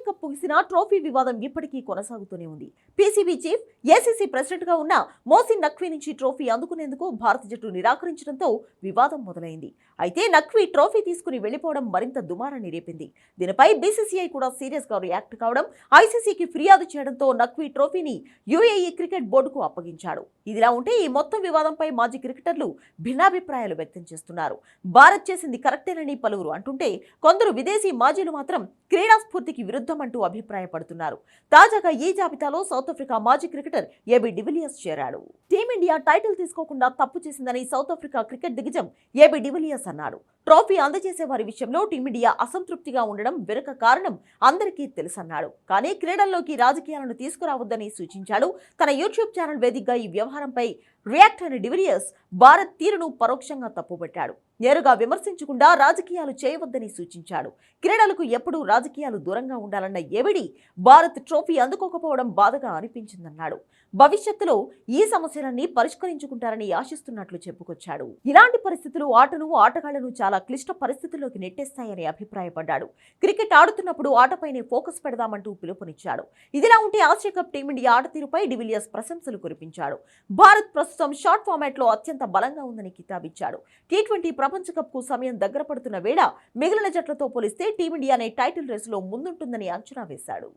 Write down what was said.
Asia cup ముగిసిన trophy వివాదం ఇప్పటికీ కొనసాగుతూనే ఉంది. పీసీబీ చీఫ్ ఏసీసీ ప్రెసిడెంట్గా ఉన్న మోసిన్ నఖ్వీ నుంచి ట్రోఫీ అందుకునేందుకు భారత జట్టు నిరాకరించడంతో వివాదం మొదలైంది. అయితే నఖ్వీ ట్రోఫీ తీసుకుని వెళ్ళిపోవడం మరింత దుమారాన్ని రేపింది. దీనిపై బీసీసీఐ కూడా సీరియస్గా రియాక్ట్ కావడం ఐసీసీకి ఫిర్యాదు చేయడంతో నఖ్వీ ట్రోఫీని యూఏఈ క్రికెట్ బోర్డుకు అప్పగించాడు ఇదిలా ఉంటే ఈ మొత్తం వివాదంపై మాజీ క్రికెటర్లు భిన్నాభిప్రాయాలు వ్యక్తం చేస్తున్నారు. భారత్ చేసింది కరెక్టేనని పలువురు అంటుంటే కొందరు విదేశీ మాజీలు మాత్రం క్రీడా స్ఫూర్తికి విరుద్ధం అంటూ అభిప్రాయపడుతున్నారు. తాజాగా ఈ జాబితాలో సౌత్ ఆఫ్రికా మాజీ క్రికెటర్ ఏబీ డివిలియర్స్ చేరాడు. టీమిండియా టైటిల్ తీసుకోకుండా తప్పు చేసిందని సౌత్ ఆఫ్రికా క్రికెట్ దిగ్గజం ఏబీ డివిలియర్స్ అన్నాడు. ట్రోఫీ అందజేసే వారి విషయంలో టీమిండియా అసంతృప్తిగా ఉండడం వెనుక కారణం అందరికీ తెలుసన్నాడు. కానీ క్రీడల్లోకి రాజకీయాలను తీసుకురావద్దని సూచించాడు. తన యూట్యూబ్ ఛానల్ వేదికగా ఈ వ్యవహారంపై రియాక్ట్ అయిన డివిలియర్స్ భారత్ తీరును పరోక్షంగా తప్పుపెట్టాడు నేరుగా విమర్శించకుండా రాజకీయాలు చేయవద్దని సూచించాడు. క్రీడలకు ఎప్పుడూ రాజకీయాలు దూరంగా ఉండాలి ఉండాలన్న ఎవిడి భారత్ ట్రోఫీ అందుకోకపోవడం బాధగా అనిపించిందన్నాడు. భవిష్యత్తులో ఈ సమస్యలన్నీ పరిష్కరించుకుంటారని ఆశిస్తున్నట్లు చెప్పుకొచ్చాడు. ఇలాంటి పరిస్థితులు ఆటను ఆటగాళ్ళను చాలా క్లిష్ట పరిస్థితుల్లోకి నెట్టేస్తాయని అభిప్రాయపడ్డాడు. క్రికెట్ ఆడుతున్నప్పుడు ఆటపైనే ఫోకస్ పెడదామంటూ పిలుపునిచ్చాడు. ఇదిలా ఉంటే ఆసియా కప్ టీమిండియా ఆట తీరుపై డివిలియర్స్ ప్రశంసలు కురిపించాడు. భారత్ ప్రస్తుతం షార్ట్ ఫార్మాట్లో అత్యంత బలంగా ఉందని కితాబిచ్చాడు. టీ ట్వంటీ ప్రపంచ కప్కు సమయం దగ్గర పడుతున్న వేళ మిగిలిన జట్లతో పోలిస్తే టీమిండియానే టైటిల్ రేసులో ముందుంటుందని అంచనా వేశాడు.